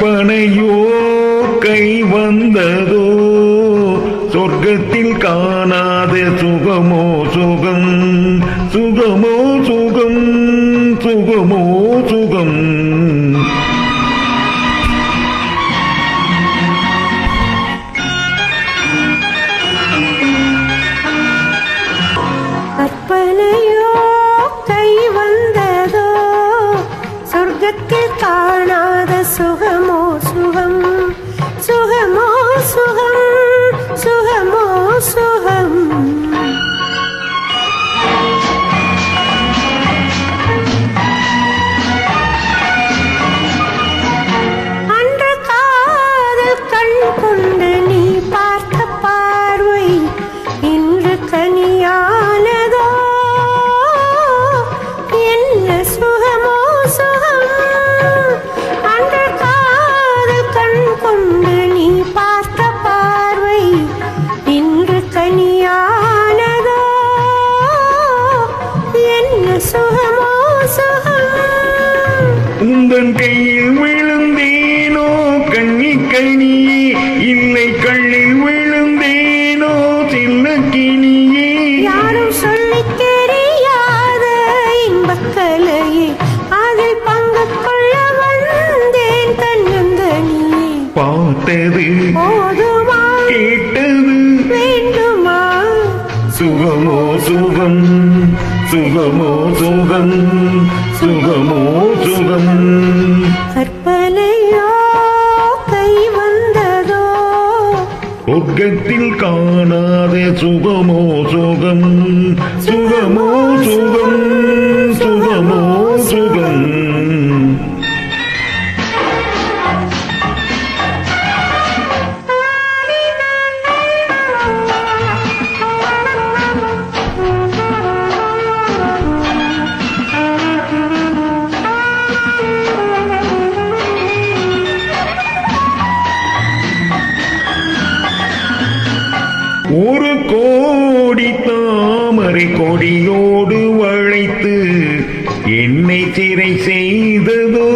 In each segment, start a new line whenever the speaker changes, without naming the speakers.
கற்பனையோ கை வந்ததோ? சொர்க்கத்தில் காணாத சுகமோ சுகம்? சுகமோ சுகம்? சுகமோ சுகம்?
கற்பனையோ கை வந்ததோ? சொர்க்கத்தில் காணாத சுகமோ சுகமோ சுகம்
உந்தன் கையில் விழுந்தேனோ கண்ணி கனியே இல்லை கண்ணில் விழுந்தேனோ சின்ன கிணியே
யாரும் சொல்லித் தெரியாத இன்பக்கலையே அதில் பங்கு கொள்ள வந்தேன் தன்னந்தனியே.
பார்த்தது
போதுமா? வேண்டுமா
சுகமோ சுகம் சுகமோ சுகம் சுகமோ சுகம்.
கற்பனையோ கை வந்ததோ?
சொர்க்கத்தில் காணாத சுகமோ சுகம் சுகமோ சுகம். ஒரு கோடி தாமரை கொடியோடு வளைத்து என்னை சிறை செய்ததோ?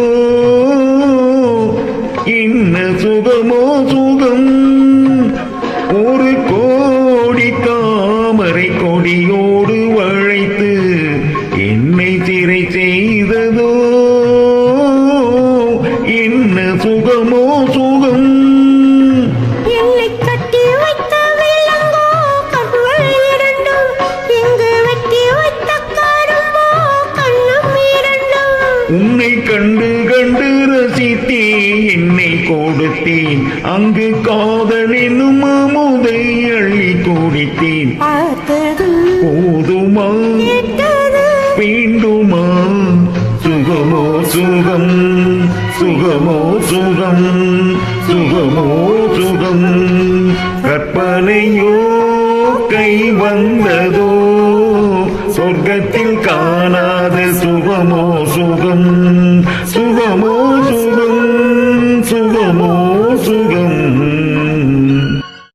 என்ன சுகமோ
சு
உன்னை கண்டு கண்டு ரசித்தே என்னை கொடுத்தேன். அங்கு காதல் என்னும் அமுதை அள்ளி குடித்தேன். போதுமா? வேண்டுமா? சுகமோ சுகம்? சுகமோ சுகம்? சுகமோ சுகம்? கற்பனையோ கை வந்ததோ? சொர்க்கத்தில் காணாத சுகமோ சுகம் சுகமோ சுகம்.